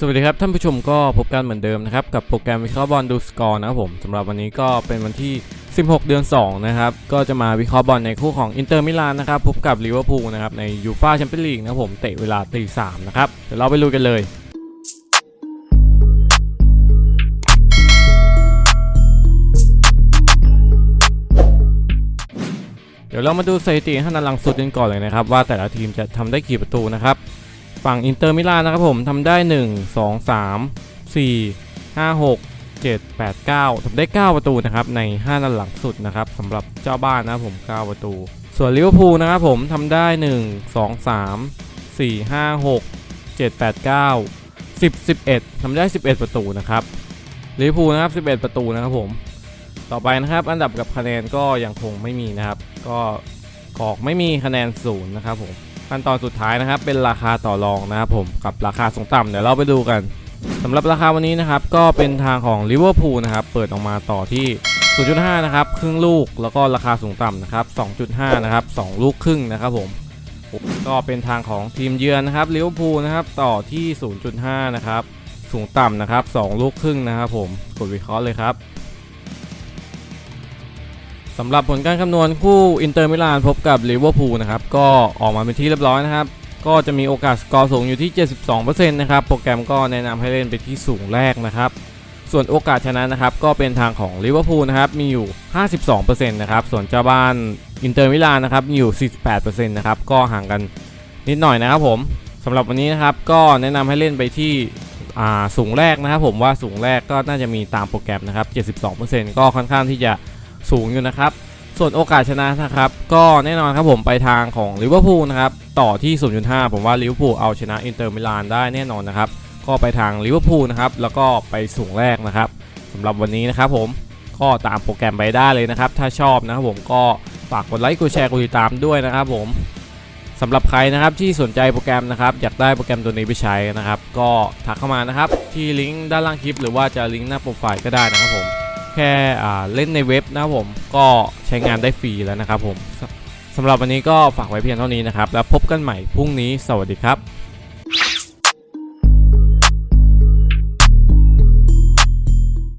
สวัสดีครับท่านผู้ชมก็พบกันเหมือนเดิมนะครับ กับโปรแกรมวิเคราะห์บอลดูสกอร์นะครับผมสำหรับวันนี้ก็เป็นวันที่ 16 เดือน 2 นะครับ ก็จะมาวิเคราะห์บอลในคู่ของอินเตอร์มิลานนะครับ พบกับลิเวอร์พูลนะครับ ในยูฟ่าแชมเปี้ยนลีกนะครับผมเตะเวลาตีสามนะครับ เดี๋ยวเราไปลุยกันเลยเดี๋ยวเรามาดูสถิติท่านันหลังสุดกันก่อนเลยนะครับว่าแต่ละทีมจะทำได้กี่ประตูนะครับ ฝั่งอินเตอร์มิลานนะครับผมทำได้ 1 2 3 4 5 6 7 8 9ทำได้ 9 ประตูนะครับใน 5 นัดหลังสุดนะครับสำหรับเจ้าบ้านนะครับผม 9 ประตู ส่วนลิเวอร์พูลนะครับผมทำได้ 1 2 3 4 5 6 7 8 9 10 11ทำได้ 11 ประตูนะครับลิเวอร์พูลนะครับ 11 ประตูนะครับผม ต่อไปนะครับ อันดับกับคะแนนก็ยังคงไม่มีนะครับ ก็กอกไม่มีคะแนนศูนย์นะครับผม ขั้นตอนสุดท้ายนะครับ เป็นราคาต่อรองนะครับผมกับราคาสูงต่ำเดี๋ยวเราไปดูกันสำหรับราคาวันนี้นะครับ ก็เป็นทางของลิเวอร์พูลนะครับ เปิดออกมาต่อที่ 0.5 นะครับ ครึ่งลูกแล้วก็ราคาสูงต่ำนะครับ 2.5 นะครับ 2 ลูกครึ่งนะครับผมก็เป็นทางของทีมเยือนนะครับลิเวอร์พูลนะครับต่อที่ 0.5 นะครับ สูงต่ำนะครับ 2 ลูกครึ่งนะครับผมกดวิเคราะห์เลยครับ สำหรับผลการคำนวณคู่อินเตอร์มิลานพบกับลิเวอร์พูลนะครับ ก็ออกมาเป็นที่เรียบร้อยนะครับ ก็จะมีโอกาสสกอร์สูงอยู่ที่ 72%นะครับ โปรแกรมก็แนะนำให้เล่นไปที่สูงแรกนะครับ ส่วนโอกาสชนะนะครับ ก็เป็นทางของลิเวอร์พูลนะครับ มีอยู่ 52%นะครับ ส่วนเจ้าบ้านอินเตอร์มิลานนะครับ มีอยู่ 48%นะครับ ก็ห่างกันนิดหน่อยนะครับผมสำหรับวันนี้นะครับ ก็แนะนำให้เล่นไปที่อ่าสูงแรกนะครับผมว่าสูงแรกก็น่าจะมีตามโปรแกรมนะครับ 72%ก็ค่อนข้างที่จะ สูงอยู่นะครับ ส่วนโอกาสชนะนะครับก็แน่นอนครับผมไปทางของลิเวอร์พูลนะครับต่อที่ 0.5 ผมว่าลิเวอร์พูลเอาชนะอินเตอร์มิลานได้แน่นอนนะครับก็ไปทางลิเวอร์พูลนะครับแล้วก็ไปสูงแรกนะครับสำหรับวันนี้นะครับผมก็ตามโปรแกรมไปได้เลยนะครับ ถ้าชอบนะครับผมก็ฝากกดไลค์กดแชร์กดติดตามด้วยนะครับผมสำหรับใครนะครับที่สนใจโปรแกรมนะครับอยากได้โปรแกรมตัวนี้ไปใช้นะครับ ก็ทักเข้ามานะครับที่ลิงก์ด้านล่างคลิป หรือว่าจะลิงก์หน้าโปรไฟล์ก็ได้นะครับผม แค่อ่าเล่นในเว็บนะครับผมก็ใช้งานได้ฟรีแล้วนะครับผมสำหรับวันนี้ก็ฝากไว้เพียงเท่านี้นะครับ แล้วพบกันใหม่พรุ่งนี้สวัสดีครับ